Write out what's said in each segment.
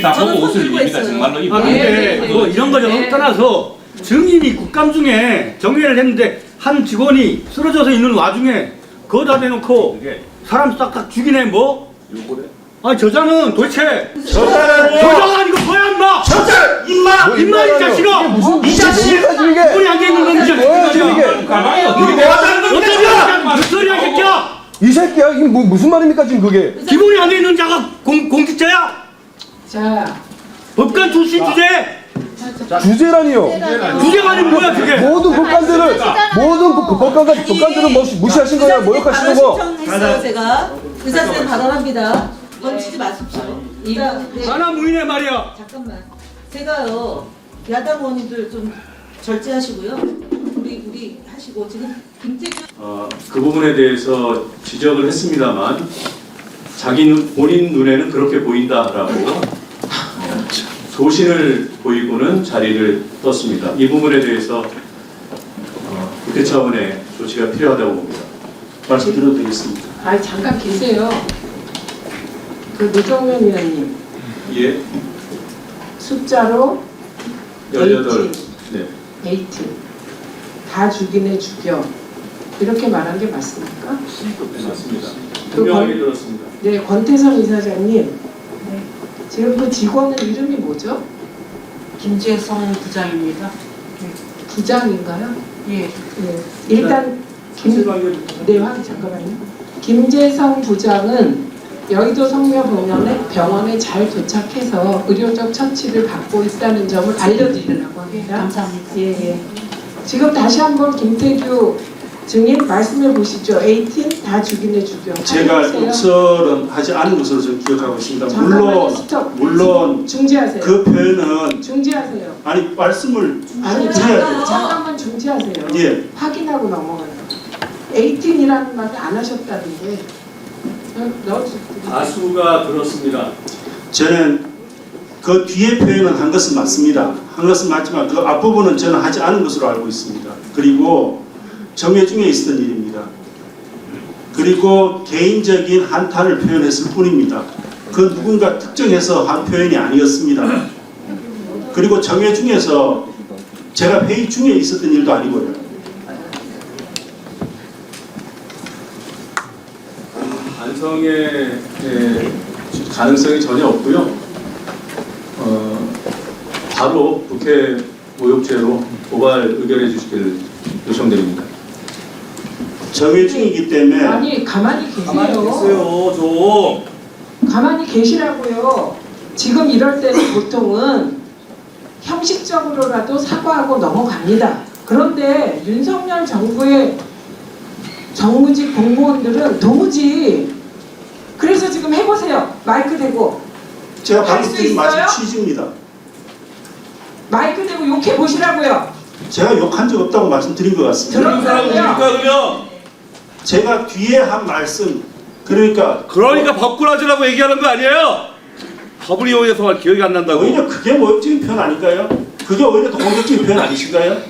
다 저는 보고 일입니다. 했어요. 정말로 이거. 아 근데 네, 네, 뭐 네. 이런 거저 네. 떠나서 증인이 국감 중에 정리를 했는데 한 직원이 쓰러져서 있는 와중에 거기다 대놓고 사람 싹싹 죽이네 뭐? 아 저자는 도대체 저자라뇨. 저자가 아니고 뭐야 임마! 저자 임마. 임마 이. 자식아! 이 자식! 앉아 있는 뭐야 지금 자식아! 이게 가만히 어떻게 뭐! 무슨 소리야 이 새끼야! 이 새끼야 이게 뭐, 무슨 말입니까 지금 그게 기본이 안에 있는 자가 공, 공직자야! 자, 법관 출신 주제! 주제라니요 주제가 아니면 뭐야 그게! 모든 법관들을 모든 법- 법관과 법관들을 무시, 무시하신 거야 모욕하시는 거 신청했어요 제가 의사쌤 발언합니다. 멈추지 마십시오. 자, 네. 하나 무인의 말이야! 잠깐만. 제가요 야당 의원님들 좀 절제하시고요. 우리 우리 하시고 지금 김태규 어, 그 부분에 대해서 지적을 했습니다만 자기 눈, 본인 눈에는 그렇게 보인다라고 어, 소신을 보이고는 자리를 떴습니다. 이 부분에 대해서 어, 국회 차원의 조치가 필요하다고 봅니다. 말씀 드려도 되겠습니다. 아 잠깐 계세요. 그 노정면 의원님 예, 숫자로 18. 네. 에이트 다 죽이네 죽여 이렇게 말한 게 맞습니까? 네, 맞습니다. 그 분명하게 권- 들었습니다. 네, 권태선 이사장님. 지금 그 직원은 이름이 뭐죠? 김재성 부장입니다. 부장인가요? 예. 네. 일단 김, 네, 확인 잠깐만요. 김재성 부장은 여의도 성묘병원에 병원에 잘 도착해서 의료적 처치를 받고 있다는 점을 알려드리려고 합니다. 감사합니다. 예, 예. 지금 다시 한번 김태규 증인 말씀해 보시죠. 에이틴 다 죽이네 죽여. 제가. 욕설은 하지 않은 것으로 저는 기억하고 있습니다. 물론 스톱. 물론 중지하세요. 그 표현은 중지하세요. 아니 말씀을 아니 잠깐. 잠깐만 중지하세요. 예. 확인하고 넘어가요. 18이라는 말을 안 하셨다는데 어. 다수가 그렇습니다. 저는 그 뒤에 표현은 한 것은 맞습니다. 한 것은 맞지만 그 앞부분은 저는 하지 않은 것으로 알고 있습니다. 그리고 정회 중에 있었던 일입니다. 그리고 개인적인 한탄을 표현했을 뿐입니다. 그 누군가 특정해서 한 표현이 아니었습니다. 그리고 정회 중에서 제가 회의 중에 있었던 일도 아니고요. 반성의 예, 가능성이 전혀 없고요. 어, 바로 국회 모욕죄로 고발 의결해 주시기를 요청드립니다. 정회 중이기 때문에 아니 가만히 계세요. 가만히 계세요 좀 가만히 계시라고요. 지금 이럴 때는 보통은 형식적으로라도 사과하고 넘어갑니다. 그런데 윤석열 정부의 정무직 공무원들은 도무지 그래서 지금 해보세요. 마이크 대고 제가 할수 방금 드린 있어요? 말씀 취지입니다. 마이크 대고 욕해 보시라고요. 제가 욕한 적 없다고 말씀드린 것 같습니다. 들었어요. 그러면 제가 뒤에 한 말씀 그러니까 그러니까 법꾸라지라고 얘기하는 거 아니에요? 법을 이용해서 기억이 안 난다고. 오히려 그게 모욕적인 표현 아닐까요? 그게 오히려 더 공격적인 표현 아니신가요?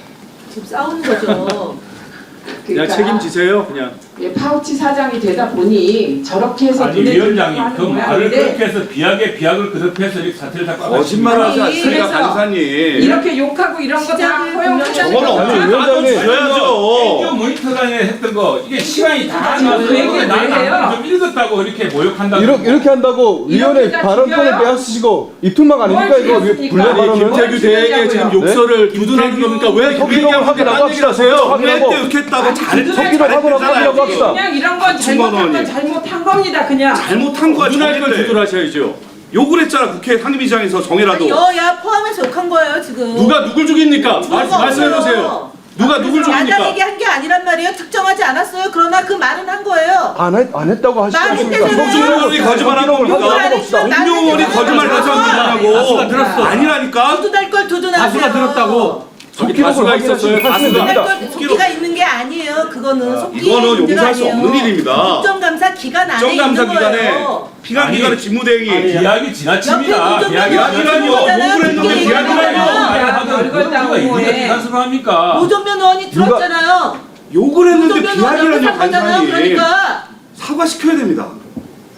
지금 싸우는 거죠. 그냥 그러니까 책임지세요, 그냥. 예, 파우치 사장이 되다 보니 저렇게 해서 아니 눈에 들어가는 그. 말을 근데 그렇게 해서 비약에 비약을 거듭해서 이렇게 사태를 자꾸 거짓말하지 아니, 않습니까, 그래서 간사님. 이렇게 욕하고 이런 거 다 시작을 허용하는 저건 거 없는 위원장님. 애교 줘야죠. 모니터가 했던 거 이게 시간이 다 지금 나서 그 얘기를 나는 왜 해요? 좀 읽었다고 이렇게 모욕한다고 이렇게, 이렇게 한다고 위원회 이렇게 다 발언권을 죽여요? 빼앗으시고 이 툴막 아닙니까 뭘 이거 죽였습니까? 불량 아니, 발언을 김태규 대행의 지금 욕설을 두둔하는 겁니까? 왜 그 얘기하고 확인하고 딴 얘기를 하세요? 정례 때 욕했다고 잘 석기로 확인하고 확인하고 합시다 그냥 이런 건 잘못한 건. 잘못한 겁니다. 그냥 잘못한 거야, 두둔할 걸 때. 두둔하셔야죠. 욕을 했잖아, 국회 상임위장에서 정해라도. 여야 포함해서 욕한 거예요 지금. 누가 누굴 죽입니까? 말, 그런 거 말씀해보세요. 없어요. 누가 누굴 죽입니까? 얘기한 게 아니란 말이에요. 특정하지 않았어요. 그러나 그 말은 한 거예요. 안, 했, 안 했다고 하시지 않습니까 되잖아요. 홍준호 거짓말한 겁니까? 나는 그냥 거짓말 다시 한다고. 다수가 들었어. 아니라니까? 두둔할 걸 두둔하세요. 다수가 들었다고. 저기 다수가 확인하시면 있었어요. 하시면 다수가. 됩니다. 걸 속기가 있는 게 아니에요. 그거는 속기 이거는 문제가 용서할 수 아니에요. 없는 일입니다. 국정감사 기간 안에 정감사 있는 기간에 거예요. 피감 아니, 기관의 직무대행이 비약이 지나칩니다. 옆에 비약이. 의원이잖아요. 욕을 했는데 그게 비약이라뇨. 별걸 다 누가 비난스러 합니까? 노조면 의원이 누가- 들었잖아요. 욕을 했는데 의원이 비약이라뇨. 간사님. 그러니까 사과시켜야 됩니다.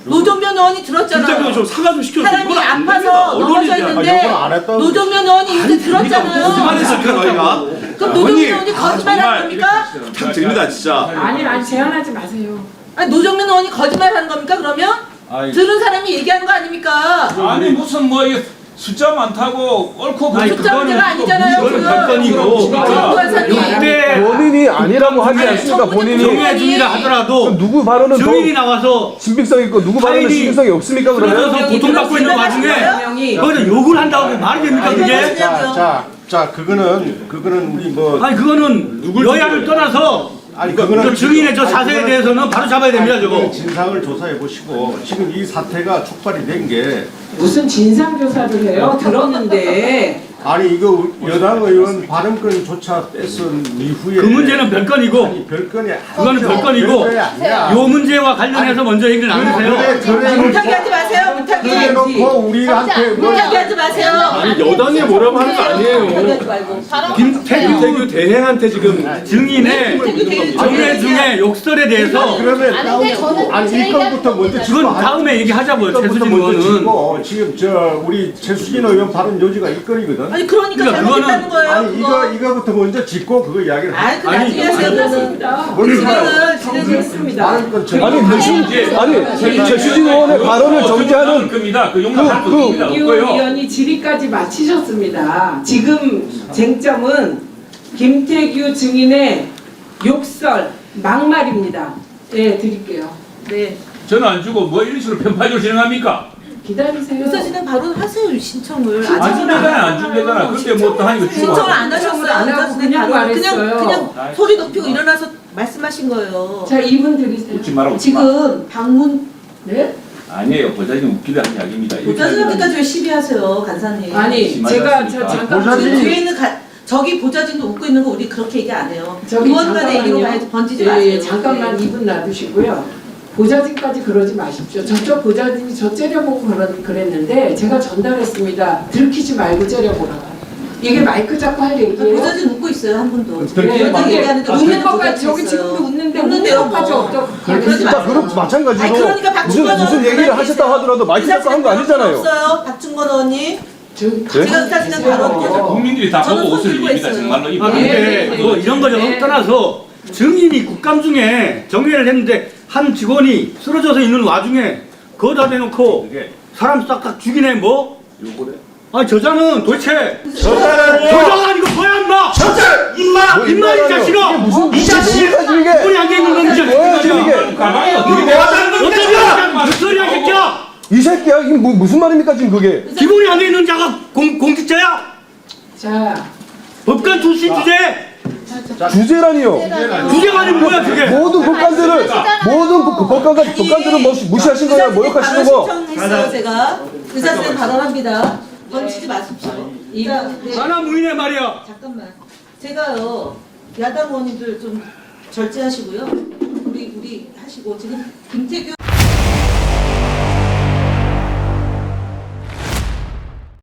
노조면 의원이 진짜 들었잖아요. 좀 사과 좀 시켜주세요. 사람이 이건 안 아파서. 안 했다고. 노정면 의원이 요새 들었잖아요. 거짓말했습니까 너희가? 그럼 노정면 의원이 거짓말한 겁니까? 참 재밌다 진짜. 아니 아니 제안하지 마세요. 아니 노정면 의원이 거짓말하는 겁니까 그러면? 아이, 들은 사람이 얘기하는 거 아닙니까? 아니 무슨 뭐 이게 숫자 많다고 옳고 아니, 숫자 문제가 아니잖아요 그거는 지금. 별건이고 지금 관사님. 그때 본인이 아니라고 하지 않습니까? 본인이 정해 중이라 하더라도 누구 발언은 증인이 더 나와서 신빙성 있고 누구 발언은 타인이 신빙성이 없습니까? 그러면 그러면서 고통받고 있는 와중에 거기서 욕을 한다고 말이 됩니까 그게? 자, 자, 자, 그거는 그거는 우리 뭐 아니 그거는 여야를 떠나서 아니 저 증인의 저 그거는- 대해서는 바로 잡아야 됩니다 아니, 저거. 그거는 진상을 조사해 보시고 지금 이 사태가 촉발이 된게 무슨 진상 조사를 해요? 들었는데 아니 이거 여당 의원 발언권조차 뺏은 이후에 그 문제는 별건이고 아니 별건이 그거는 별건이고 별건이 아니야. 요 문제와 관련해서 먼저 얘기를 나누세요. 그래 그래 문탁이 하지 마세요 문탁이. 그래 놓고 우리한테 뭐 문탁이 하지 마세요. 아니 여당이 뭐라고 하는 거 아니에요. 하지 말고. 김태규 태규 대행한테 지금 증인의 정례 중에 욕설에 대해서 그러면 아닌데 저는 아니 제 이건부터 먼저 그건 짚고 다음에 얘기하자고요. 최수진 의원은. 지금 저 우리 최수진 의원 발언 요지가 이건이거든. 아니 그러니까 그러니까 잘못했다는 거예요. 아니 이거 그거. 이거부터 먼저 짚고 그거 이야기를 아니 그 아니, 나중에 하세요 그거는. 지금은 진행했습니다. 발언권 아니 무슨 아니 최수진 의원의 발언을 정지하는 겁니다. 그 용납할 그-. 유 없고요. 의원이 질의까지 마치셨습니다. 지금 쟁점은 김태규 증인의 욕설, 막말입니다. 예, 드릴게요. 네. 저는 안 주고 뭐 식으로 편파적으로 진행합니까? 기다리세요. 의사진행 바로 하세요 신청을. 안 준대잖아 안 준대잖아. 그때 뭐또 하니까 주고. 신청을 안 하셨어요. 안 하고 그냥 바로 말했어요. 그냥 그냥 소리 높이고 일어나서 말씀하신 거예요. 자, 이분 드리세요. 웃지 마라 웃지 마. 지금 방문 네? 아니에요. 보자기 웃기다 한 이야기입니다. 이렇게 보좌진한테까지 왜 시비하세요 간사님? 아니, 심하지 제가 저 않습니까? 잠깐 그 보좌진이- 뒤에 있는 가, 저기 보좌진도 웃고 있는 거 우리 그렇게 얘기 안 해요. 저기 의원 간의 얘기로 잠깐만요. 가야지 번지지 예, 마세요. 예, 잠깐만 네. 이분 놔두시고요. 보좌진까지 그러지 마십시오. 저쪽 보좌진이 저 째려보고 그랬는데 제가 전달했습니다. 들키지 말고 째려보라고. 이게 마이크 잡고 할 얘기예요. 보좌진 웃고 있어요 한 분도. 들키지 의원들 말고. 얘기하는데 아, 웃는 것까지 저기. 지금도 웃는데 웃는 웃는데요, 것까지 뭐. 어떠 그러지 자 마세요. 그럼 마찬가지로 아니 그러니까 무슨 박준건 무슨 의원 얘기를 하셨다고 하더라도 마이크 잡고 한 거 아니잖아요. 없어요 박준건 의원님. 저- 제가 의사진행 바로 국민들이 다 저는 보고 들고 일입니다. 있어요. 정말로 이 아. 근데 네, 뭐 이런 거 저거 네. 떠나서 증인이 국감 중에 정례를 했는데 한 직원이 쓰러져서 있는 와중에 거기다 대놓고 사람 싹 죽이네 뭐? 요거래. 아 저자는 도대체 저자는 저자가 아니고 뭐야 임마! 저자 임마 뭐 임마, 이. 자식아! 무슨 이 자식! 되는 놈이지 뭐야 지금 이게 가만히 어떻게 뭐 하자는 어떻게 겁니까? 무슨 소리야 새끼야! 이 새끼야 이게 뭐, 무슨 말입니까 지금 그게 기본이 안돼 있는 자가 공, 공직자야! 자, 법관 출신 주제! 주제라니요 주제가 아니면 뭐야 그게! 모든 법관들을 모든 그 법관과 법관들을 무시, 무시하신 거야 모욕하시는 거 신청했어요 제가. 의사진행 발언합니다. 던지지 마십시오. 자, 네. 하나 무인의 말이야! 잠깐만. 제가요 야당 의원님들 좀 절제하시고요. 우리 우리 하시고 지금 김태규